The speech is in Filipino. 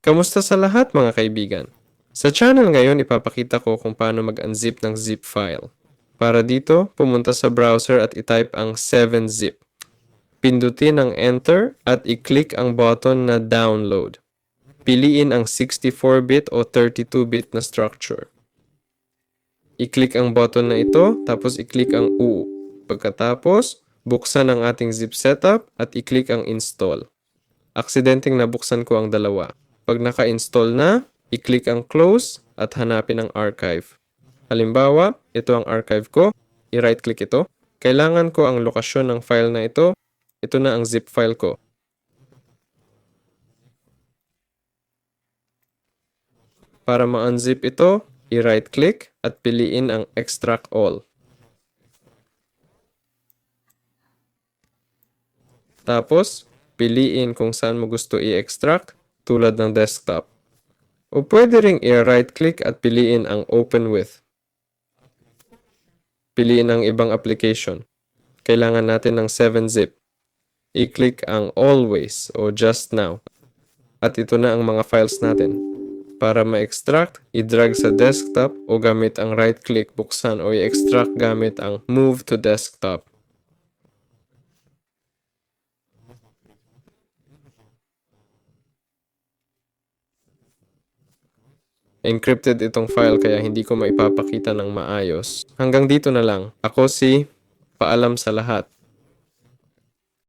Kamusta sa lahat mga kaibigan? Sa channel ngayon ipapakita ko kung paano mag-unzip ng zip file. Para dito, pumunta sa browser at itype ang 7-zip. Pindutin ang enter at i-click ang button na download. Piliin ang 64-bit o 32-bit na structure. I-click ang button na ito, tapos i-click ang U. Pagkatapos, buksan ang ating zip setup at i-click ang install. Aksidenteng nabuksan ko ang dalawa. Pag naka-install na, i-click ang close at hanapin ang archive. Halimbawa, ito ang archive ko. I-right click ito. Kailangan ko ang lokasyon ng file na ito. Ito na ang zip file ko. Para ma-unzip ito, i-right click at piliin ang extract all. Tapos, piliin kung saan mo gusto i-extract tulad ng desktop. O pwede ring i-right click at piliin ang open with. Piliin ang ibang application. Kailangan natin ng 7-zip. I-click ang always o just now. At ito na ang mga files natin. Para ma-extract, i-drag sa desktop o gamit ang right click buksan o i-extract gamit ang move to desktop. Encrypted itong file kaya hindi ko maipapakita ng maayos. Hanggang dito na lang. Ako si Paalam sa lahat.